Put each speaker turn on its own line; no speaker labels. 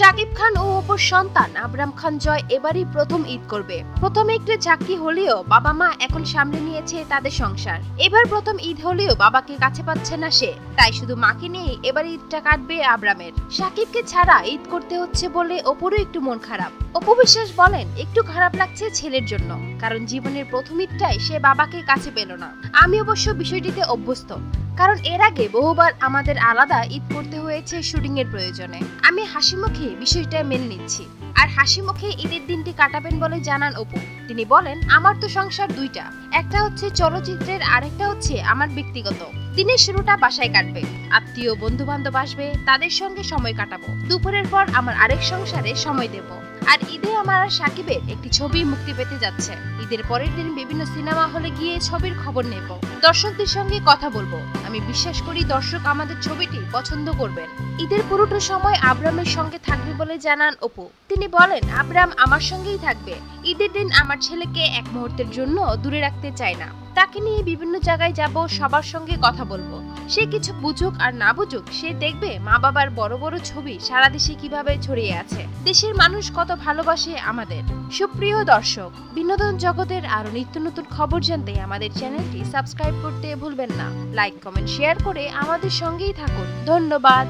শাকিব খান ও অপুর সন্তান আবরাম খান জয় এবারই প্রথম ঈদ করবে। প্রথমে একটু চাকরি হলেও বাবা মা এখন সামলে নিয়েছে তাদের সংসার। এবার প্রথম ঈদ হলেও বাবাকে কাছে পাচ্ছে না সে। তাই শুধু মাকে নিয়ে এবার ঈদটা কাটবে আবরামের। শাকিবকে ছাড়া ঈদ করতে হচ্ছে বলে অপুরও একটু মন খারাপ। অপু বিশ্বাস বলেন, একটু খারাপ লাগছে ছেলের জন্য। কারণ জীবনের প্রথম ঈদটাই সে বাবাকে কাছে পেল না। আমি অবশ্য বিষয়টিতে অভ্যস্ত। কারণ এর আগে বহুবার আমাদের আলাদা ঈদ করতে হয়েছে শুটিং এর প্রয়োজনে। আমি হাসি মুখে বিষয়টা মেনে নিচ্ছি। আর হাসি মুখে ঈদের দিনটি কাটাবেন বলে জানান অপু। তিনি বলেন, আমার তো সংসার দুইটা। একটা হচ্ছে চলচ্চিত্রের, আরেকটা হচ্ছে আমার ব্যক্তিগত। দিনের শুরুটা বাসায় কাটবে। আত্মীয় বন্ধু বান্ধব আসবে, তাদের সঙ্গে সময় কাটাবো। দুপুরের পর আমার আরেক সংসারে সময় দেব। আর ঈদে আমার আর সাকিবের একটি ছবি মুক্তি পেতে যাচ্ছে। ঈদের পরের দিন বিভিন্ন সিনেমা হলে গিয়ে ছবির খবর নেব। দর্শকদের সঙ্গে কথা বলব। আমি বিশ্বাস করি দর্শক আমাদের ছবিটি পছন্দ করবেন। ঈদের পুরোটা সময় আবরামের সঙ্গে থাকবে বলে জানান অপু। তিনি বলেন, আবরাম আমার সঙ্গেই থাকবে। ঈদের দিন আমার ছেলেকে এক মুহূর্তের জন্য দূরে রাখতে চাই না। তাকে নিয়ে বিভিন্ন জায়গায় যাব, সবার সঙ্গে কথা বলব। সে কিছু বুঝুক আর না বুঝুক, সে দেখবে মা বাবার বড় বড় ছবি সারা দেশে কীভাবে ছড়িয়ে আছে। দেশের মানুষ কত ভালোবাসে আমাদের। সুপ্রিয় দর্শক, বিনোদন জগতের আরও নিত্য নতুন খবর জানতে আমাদের চ্যানেলটি সাবস্ক্রাইব করতে ভুলবেন না। লাইক, কমেন্ট, শেয়ার করে আমাদের সঙ্গেই থাকুন। ধন্যবাদ।